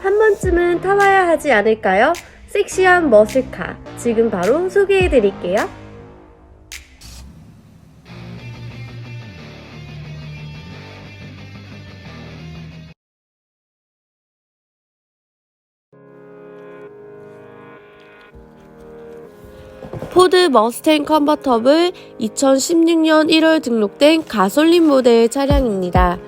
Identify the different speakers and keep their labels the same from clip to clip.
Speaker 1: 한 번쯤은 타봐야 하지 않을까요? 섹시한 머슬카. 지금 바로 소개해 드릴게요. 포드 머스탱 컨버터블 2016년 1월 등록된 가솔린 모델 차량입니다.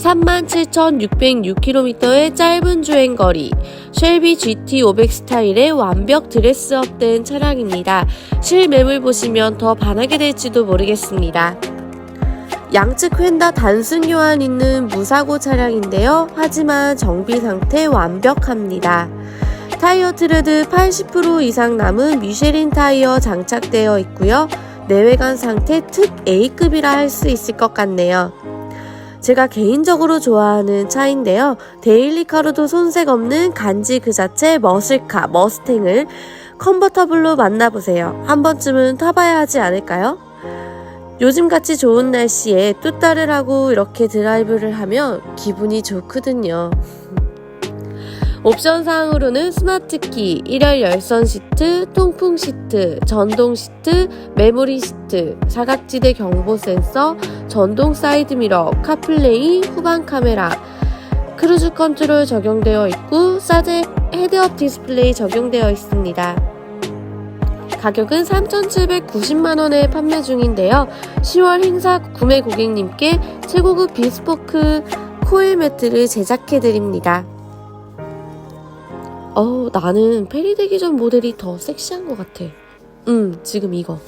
Speaker 1: 37,606km의 짧은 주행거리, 쉘비 GT500 스타일의 완벽 드레스업된 차량입니다. 실매물 보시면 더 반하게 될지도 모르겠습니다. 양측 휀다 단순 교환 있는 무사고 차량인데요. 하지만 정비 상태 완벽합니다. 타이어 트레드 80% 이상 남은 미쉐린 타이어 장착되어 있고요. 내외관 상태 특 A급이라 할 수 있을 것 같네요. 제가 개인적으로 좋아하는 차인데요. 데일리카로도 손색 없는 간지 그 자체 머슬카, 머스탱을 컨버터블로 만나보세요. 한 번쯤은 타봐야 하지 않을까요? 요즘같이 좋은 날씨에 뚜따를 하고 이렇게 드라이브를 하면 기분이 좋거든요. 옵션 사항으로는 스마트키, 1열 열선 시트, 통풍 시트, 전동 시트, 메모리 시트, 사각지대 경보 센서, 전동 사이드 미러, 카플레이, 후방 카메라, 크루즈 컨트롤 적용되어 있고 사제 헤드업 디스플레이 적용되어 있습니다. 가격은 3,790만원에 판매 중인데요. 10월 행사 구매 고객님께 최고급 비스포크 코일 매트를 제작해드립니다. 어우, 나는 페리데기 전 모델이 더 섹시한 것 같아. 음, 지금 이거.